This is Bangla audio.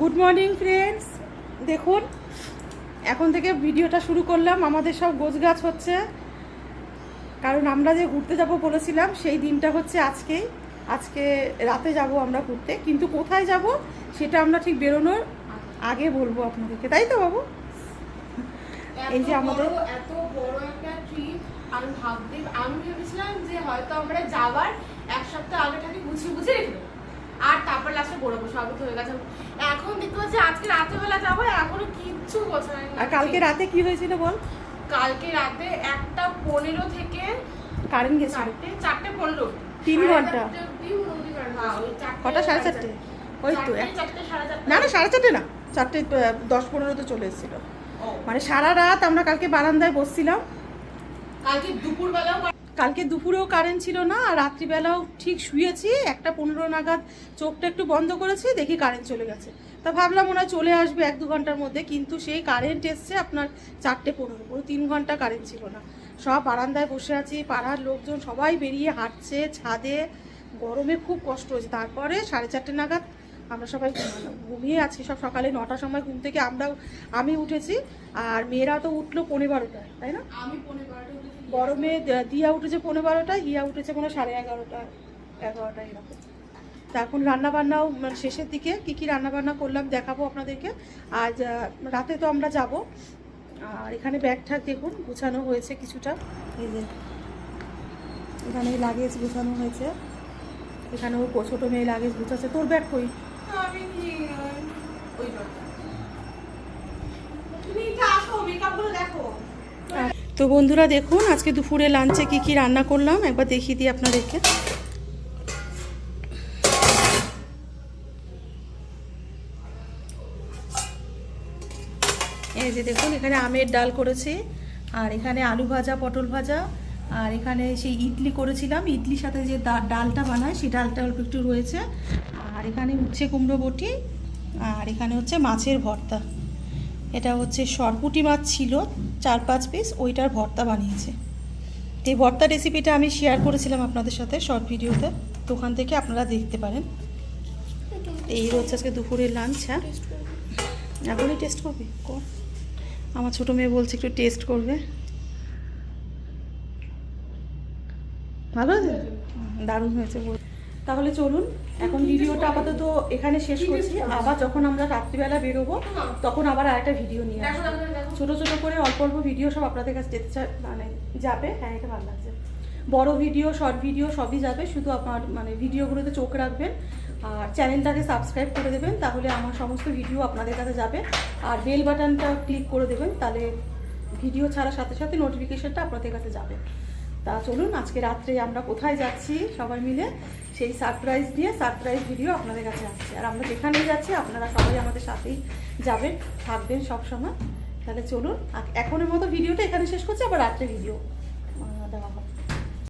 গুড মর্নিং ফ্রেন্ডস দেখুন এখন থেকে ভিডিওটা শুরু করলাম। আমাদের সব গোছগাছ হচ্ছে। কারণ আমরা যে ঘুরতে যাব বলেছিলাম সেই দিনটা হচ্ছে আজকেই। আজকে রাতে যাব আমরা ঘুরতে। কিন্তু কোথায় যাব সেটা আমরা ঠিক বেরোনোর আগে বলব আপনাদেরকে। তাই তো বাবু? এই যে আমাদের- এত বড় একটা ট্রিপ আমি ভাবতে আমি ভেবেছিলাম যে হয়তো আমরা যাবার এক সপ্তাহ আগে থেকে গুছিয়ে গুছিয়ে রেখে। আর তারপর লাস্টে বড় বসে তো হয়ে গেছে। এখন দেখতে পাচ্ছি আজকে রাতেবেলা যাব এখনও কিচ্ছু গোছানো আর কালকে রাতে কি হয়েছিল বল? কালকে রাতে একটা পনেরো থেকে কারেন্ট গেছিল। চারটে চারটে পনেরো। তিন ঘণ্টা। হ্যাঁ, কটা? সাড়ে চারটে। ওই তো। না না সাড়ে চারটে না। চারটে দশ পনেরোতে চলে এসেছিল। মানে সারা রাত আমরা কালকে বারান্দায় বসছিলাম। কালকে দুপুরবেলাও কালকে দুপুরেও কারেন্ট ছিল না, আর রাত্রিবেলাও ঠিক শুয়েছি, একটা পনেরো নাগাদ চোখটা একটু বন্ধ করেছি, দেখি কারেন্ট চলে গেছে তা ভাবলাম হয় চলে আসবে এক দু ঘণ্টার মধ্যে, কিন্তু সেই কারেন্ট এসছে আপনার চারটে পনেরো পুরো তিন ঘণ্টা কারেন্ট ছিল না সব বারান্দায় বসে আছি, পাড়ার লোকজন সবাই বেরিয়ে হাঁটছে ছাদে, গরমে খুব কষ্ট হয়েছে তারপরে সাড়ে চারটে নাগাদ আমরা সবাই। ঘুমিয়ে আছি সব সকালে নটার সময় ঘুম থেকে আমরাও, আমি উঠেছি, আর মেয়েরা তো উঠল পনেরো বারোটায়, তাই না আমি পনেরো বারোটা। গরমে দিয়া উঠেছে পনেরো বারোটা হিয়া উঠেছে কোনো সাড়ে এগারোটা এগারোটা এরকম। তা এখন রান্নাবান্নাও মানে শেষের দিকে কী কী রান্নাবান্না করলাম দেখাবো আপনাদেরকে। আজ রাতে তো আমরা যাব। আর এখানে ব্যাগ ঠ্যাগ দেখুন, গুছানো হয়েছে কিছুটা। এই যে, এখানে লাগেজ গুছানো হয়েছে। এখানেও ছোটো মেয়ে লাগেজ গুছাচ্ছে। তোর ব্যাগ কই? ওই তো বন্ধুরা দেখুন, আজকে দুপুরে লাঞ্চে কি কি রান্না করলাম? একবার দেখিয়ে দিই আপনাদেরকে। এই যে দেখুন, এখানে আমের ডাল করেছি, আর এখানে আলু ভাজা, পটল ভাজা, আর এখানে সেই ইডলি করেছিলাম। ইডলির সাথে যে ডালটা বানায়, সেই ডালটা অল্প একটু রয়েছে। আর এখানে উচ্ছে কুমড়ো বটি, আর এখানে হচ্ছে মাছের ভর্তা। এটা হচ্ছে সরপুটি মাছ ছিল, চার পাঁচ পিস ওইটার ভর্তা বানিয়েছে। এই ভর্তা রেসিপিটা আমি শেয়ার করেছিলাম আপনাদের সাথে শর্ট ভিডিওতে তো ওখান থেকে আপনারা দেখতে পারেন। এই হচ্ছে আজকে দুপুরের লাঞ্চ হ্যাঁ? এখনই টেস্ট করবি? কর। আমার ছোটো মেয়ে বলছে একটু টেস্ট করবে। ভালো আছে দারুণ হয়েছে বল। তাহলে চলুন এখন ভিডিওটা আপাতত এখানে শেষ করছি। আবার যখন আমরা রাত্রিবেলা বেরোবো তখন আবার আরেকটা ভিডিও নিয়ে আসব। ছোট ছোট করে অল্প অল্প ভিডিও সব আপনাদের কাছে যেতে মানে যাবে। হ্যাঁ এটা ভালো লাগছে। বড় ভিডিও শর্ট ভিডিও সবই যাবে। শুধু আপনার মানে ভিডিওগুলোতে চোখ রাখবেন আর চ্যানেলটাকে সাবস্ক্রাইব করে দেবেন তাহলে আমার সমস্ত ভিডিও আপনাদের কাছে যাবে। আর বেল বাটনটা ক্লিক করে দেবেন তাহলে ভিডিও ছাড়ার সাথে সাথে নোটিফিকেশনটা আপনাদের কাছে যাবে। তা চলুন, আজকে রাত্রে আমরা কোথায় যাচ্ছি সবাই মিলে, সেই সারপ্রাইজ দিয়ে সারপ্রাইজ ভিডিও আপনাদের কাছে আসছে আর আমরা যেখানেই যাচ্ছি, আপনারা সবাই আমাদের সাথেই যাবেন, থাকবেন সবসময় তাহলে চলুন এখনের মতো ভিডিওটা এখানে শেষ করছি, আবার রাত্রে ভিডিও দেওয়া হবে।